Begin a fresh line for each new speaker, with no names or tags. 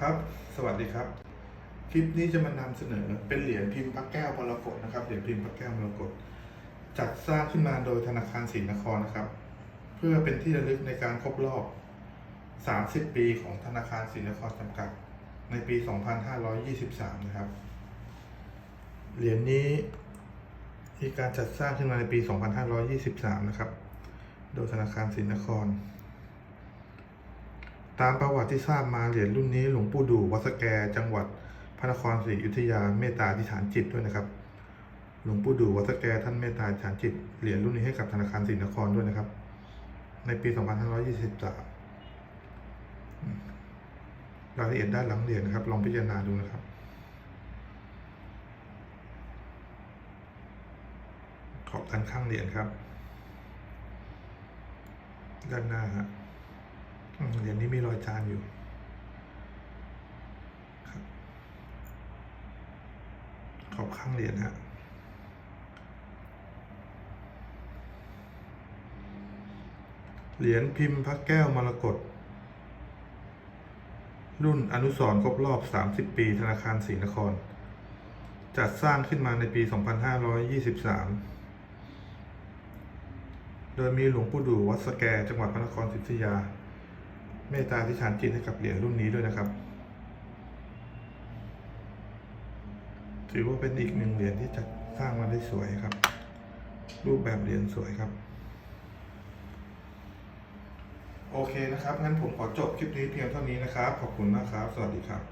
ครับ สวัสดีครับ คลิปนี้จะมานำเสนอเป็นเหรียญพิมพ์พระแก้วมรกตนะครับ เหรียญพิมพ์พระแก้วมรกตจัดสร้างขึ้นมาโดยธนาคารศรีนครนะครับ เพื่อเป็นที่ระลึกในการครบรอบ 30 ปีของธนาคารศรีนครจำกัด ในปี 2523 นะครับ เหรียญนี้มีการจัดสร้างขึ้นมาในปี 2523 นะครับ โดยธนาคารศรีนคร ตามประวัติที่ทราบมาเหรียญรุ่นนี้หลวงปู่ดูวัดสแกจังหวัดพระนครศรีอยุธยาเมตตาธิฐานจิตด้วยนะครับ หลวงปู่ดูวัดสแกท่านเมตตาธิฐานจิตเหรียญรุ่นนี้ให้กับธนาคารศรีนครด้วยนะครับ ในปี 2523อืมรายละเอียดด้านหลังเหรียญนะครับ ลองพิจารณาดูนะครับขอบด้านข้างเหรียญครับ ด้านหน้าฮะ เหรียญนี้มีรอยจานอยู่ขอบข้างเหรียญฮะเหรียญพิมพ์พระแก้วมรกตรุ่นอนุสร์ครบรอบ 30 ปี ธนาคารศรีนคร จัดสร้างขึ้นมาในปี 2523 โดยมีหลวงปู่ดูวัดสแก จังหวัดพระนครศรีอยุธยา เมตตาที่ฐานจิตให้กับเหรียญรุ่นนี้ด้วยนะครับ ถือว่าเป็นอีกหนึ่งเหรียญที่จัดสร้างมาได้สวยครับ รูปแบบเหรียญสวยครับ โอเคนะครับงั้นผมขอจบคลิปนี้เพียงเท่านี้นะครับ ขอบคุณมากครับ สวัสดีครับ